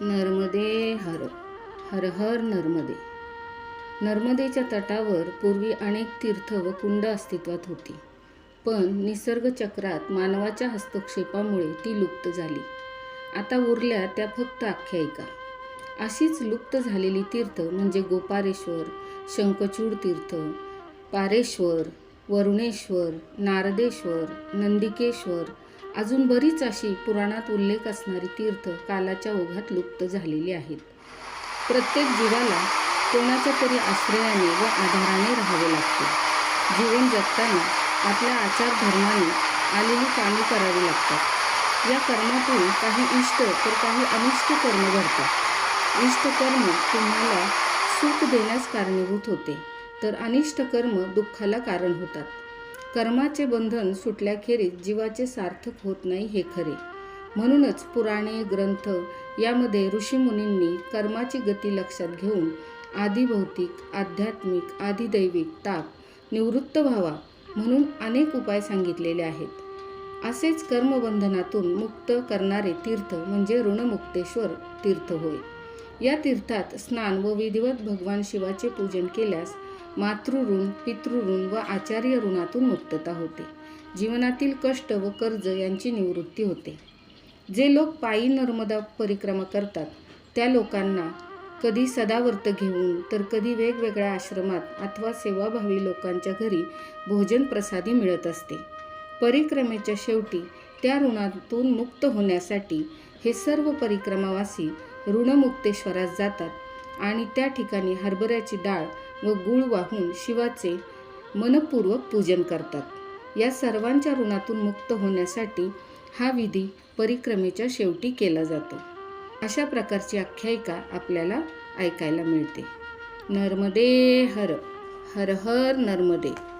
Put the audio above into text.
नर्मदे हर हर हर नर्मदे. नर्मदेच्या तटावर पूर्वी अनेक तीर्थ व कुंड अस्तित्वात होती. पण निसर्ग चक्रात मानवाच्या हस्तक्षेपामुळे ती लुप्त झाली. आता उरल्या त्या फक्त आख्यायिका अशीच लुप्त झालेली तीर्थ म्हणजे गोपारेश्वर शंखचूड तीर्थ पारेश्वर वरुणेश्वर नारदेश्वर नंदिकेश्वर अजून बरीच अशी पुराणात उल्लेख असणारी तीर्थ कालाच्या ओघात लुप्त झालेली आहेत. प्रत्येक जीवाला कोणाच्या तरी आश्रयाने व आधाराने राहावे लागते. जीवन जगताना आपल्या आचार धर्माने आलेली कामे करावी लागतात. या कर्मातून काही इष्ट तर काही अनिष्ट कर्म घडतात. इष्ट कर्म तुम्हाला सुख देण्यास कारणीभूत होते तर अनिष्ट कर्म दुःखाला कारण होतात. कर्माचे बंधन सुटल्याखेरीज जीवाचे सार्थक होत नाही हे खरे. म्हणूनच पुराणे ग्रंथ यामध्ये ऋषीमुनींनी कर्माची गती लक्षात घेऊन आदिभौतिक आध्यात्मिक आदिदैविक ताप निवृत्त व्हावा म्हणून अनेक उपाय सांगितलेले आहेत. असेच कर्मबंधनातून मुक्त करणारे तीर्थ म्हणजे ऋणमुक्तेश्वर तीर्थ होय. या तीर्थात स्नान व विधिवत भगवान शिवाचे पूजन केल्यास मातृऋण पितृऋण व आचार्य ऋणातून मुक्तता होते. जीवनातील कष्ट व कर्ज यांची निवृत्ती होते. जे लोक पायी नर्मदा परिक्रमा करतात त्या लोकांना कधी सदावर्त घेऊन तर कधी वेगवेगळ्या आश्रमात अथवा सेवाभावी लोकांच्या घरी भोजन प्रसादी मिळत असते. परिक्रमेच्या शेवटी त्या ऋणातून मुक्त होण्यासाठी हे सर्व परिक्रमावासी ऋणमुक्तेश्वरास जातात आणि त्या ठिकाणी हरभऱ्याची डाळ व गुळ वाहून शिवाचे मनपूर्वक पूजन करतात. या सर्वांच्या ऋणातून मुक्त होण्यासाठी हा विधी परिक्रमेच्या शेवटी केला जातो. अशा प्रकारची आख्यायिका आपल्याला ऐकायला मिळते. नर्मदे हर हर हर नर्मदे.